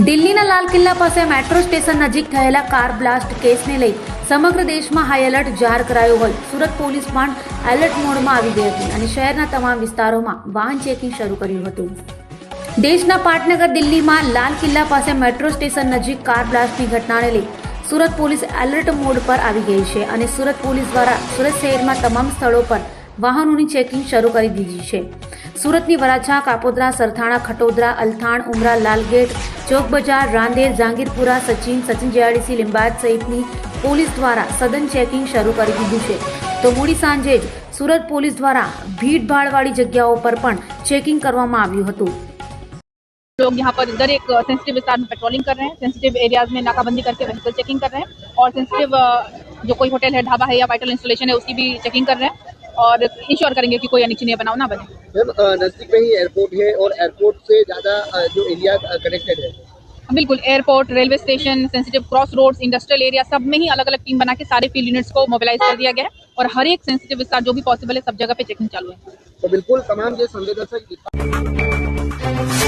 દિલ્હીના લાલ કિલ્લા પાસે metro station નજીક થયેલા કાર બ્લાસ્ટ કેસને લઈ સમગ્ર દેશમાં હાઈ એલર્ટ જાહેર કરાયો હોય સુરત પોલીસ પણ એલર્ટ મોડમાં આવી ગઈ હતી અને શહેરના તમામ વિસ્તારોમાં વાહન ચેકિંગ શરૂ કર્યું હતું દેશના પાટનગર દિલ્હીમાં લાલ કિલ્લા પાસે મેટ્રો સ્ટેશન નજીક કાર બ્લાસ્ટની ઘટનાને લઈ સુરત પોલીસ એલર્ટ મોડ પર આવી ગઈ છે અને સુરત પોલીસ દ્વારા સુરત શહેરમાં તમામ સ્થળો પર વાહનોની ચેકિંગ શરૂ કરી દીધી છે સુરતની વરાછા કાપોદરા સરથાણા ખટોદરા અલથાણ ઉમરા લાલ ગેટ ચોક બજાર રાંદેર ઝાંગીરપુરા સચીન સચીનજીઆડીસી લિમ્બત સૈફની પોલીસ દ્વારા સડન ચેકિંગ શરૂ કરી દીધી છે તો મુડી સાંજે સુરત પોલીસ દ્વારા ભીડભાડવાળી જગ્યાઓ પર પણ ચેકિંગ કરવામાં આવ્યું હતું લોકો यहां पर દરેક सेंसिटिव સ્પોટ પર पेट्रोलिंग कर रहे हैं सेंसिटिव एरियाज में नाकाबंदी करके वाहन चेकिंग कर रहे हैं और सेंसिटिव जो कोई होटल है ढाबा है या वाइटल इंस्टॉलेशन है उसकी भी चेकिंग कर रहे हैं और इंश्योर करेंगे कि कोई अनिच्छनीय बनाव ना बने नजदीक में ही एयरपोर्ट है और एयरपोर्ट से ज्यादा जो एरिया कनेक्टेड है हाँ, बिल्कुल airport railway station sensitive cross roads industrial area सब में ही अलग अलग टीम बना के सारे फील्ड यूनिट्स को मोबिलाइज कर दिया गया है और हर एक सेंसिटिव विस्तार जो भी पॉसिबल है सब जगह पे चेकिंग चालू है तो बिल्कुल तमाम जो संवेदक